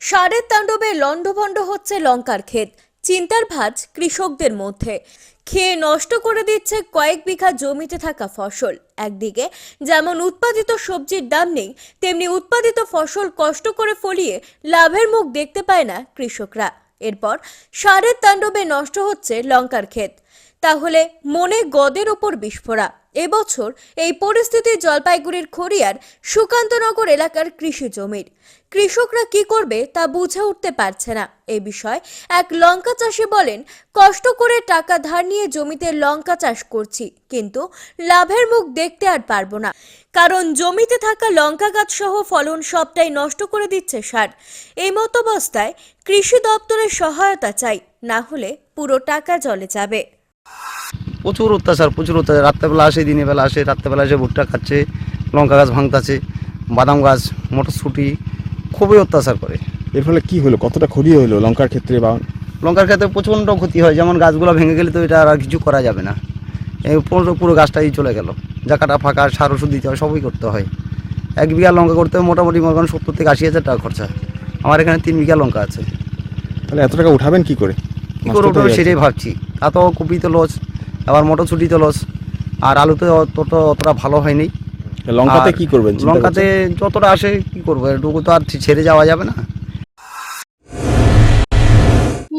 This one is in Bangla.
সারের তাণ্ডবে লণ্ডভণ্ড হচ্ছে লঙ্কার ক্ষেত। চিন্তার ভাঁজ কৃষকদের মধ্যে। খেয়ে নষ্ট করে দিচ্ছে কয়েক বিঘা জমিতে থাকা ফসল। একদিকে যেমন উৎপাদিত সবজির দাম নেই, তেমনি উৎপাদিত ফসল কষ্ট করে ফলিয়ে লাভের মুখ দেখতে পায় না কৃষকরা। এরপর সারের তাণ্ডবে নষ্ট হচ্ছে লঙ্কার ক্ষেত। তাহলে মনে গদের ওপর বিস্ফোরা এবছর এই পরিস্থিতি জলপাইগুড়ির খড়িয়ার সুকান্তনগর এলাকার কৃষি জমির। কৃষকরা কি করবে তা বুঝে উঠতে পারছে না। এ বিষয়ে এক লঙ্কা চাষি বলেন, কষ্ট করে টাকা ধার নিয়ে জমিতে লঙ্কা চাষ করছি, কিন্তু লাভের মুখ দেখতে আর পারব না। কারণ জমিতে থাকা লঙ্কা গাছ সহ ফলন সবটাই নষ্ট করে দিচ্ছে সার। এই মতো অবস্থায় কৃষি দপ্তরের সহায়তা চাই, না হলে পুরো টাকা জলে যাবে। প্রচুর অত্যাচার প্রচুর অত্যাচার। রাত্রেবেলা আসে দিনের বেলা আসে রাত্রেবেলা এসে ভুট্টা খাচ্ছে লঙ্কা গাছ ভাঙতাছে বাদাম গাছ মটরশুঁটি খুবই অত্যাচার করে। এর ফলে কী হলো? কতটা ক্ষতি হলো লঙ্কার ক্ষেত্রে বা লঙ্কার ক্ষেত্রে প্রচণ্ড ক্ষতি হয়। যেমন গাছগুলো ভেঙে গেলে তো এটা আর কিছু করা যাবে না। পুরো পুরো গাছটাই চলে গেল। জায়গাটা ফাঁকা সার ওষুধ দিতে হয় সবই করতে হয়। এক বিঘা লঙ্কা করতে মোটামুটি মনে করেন সত্তর থেকে আশি হাজার টাকা খরচা। আমার এখানে তিন বিঘা লঙ্কা আছে। তাহলে এত টাকা উঠাবেন কি করে? কী করে তো উঠবে সেটাই ভাবছি। তা তো কপিতে লস আবার মটরশুটি লস আর আলুতে অতটা অতটা ভালো হয়নি। লঙ্কাতে কি করবেন লঙ্কাতে যতটা আসে কি করব? এটুকু তো আর ছেড়ে যাওয়া যাবে না।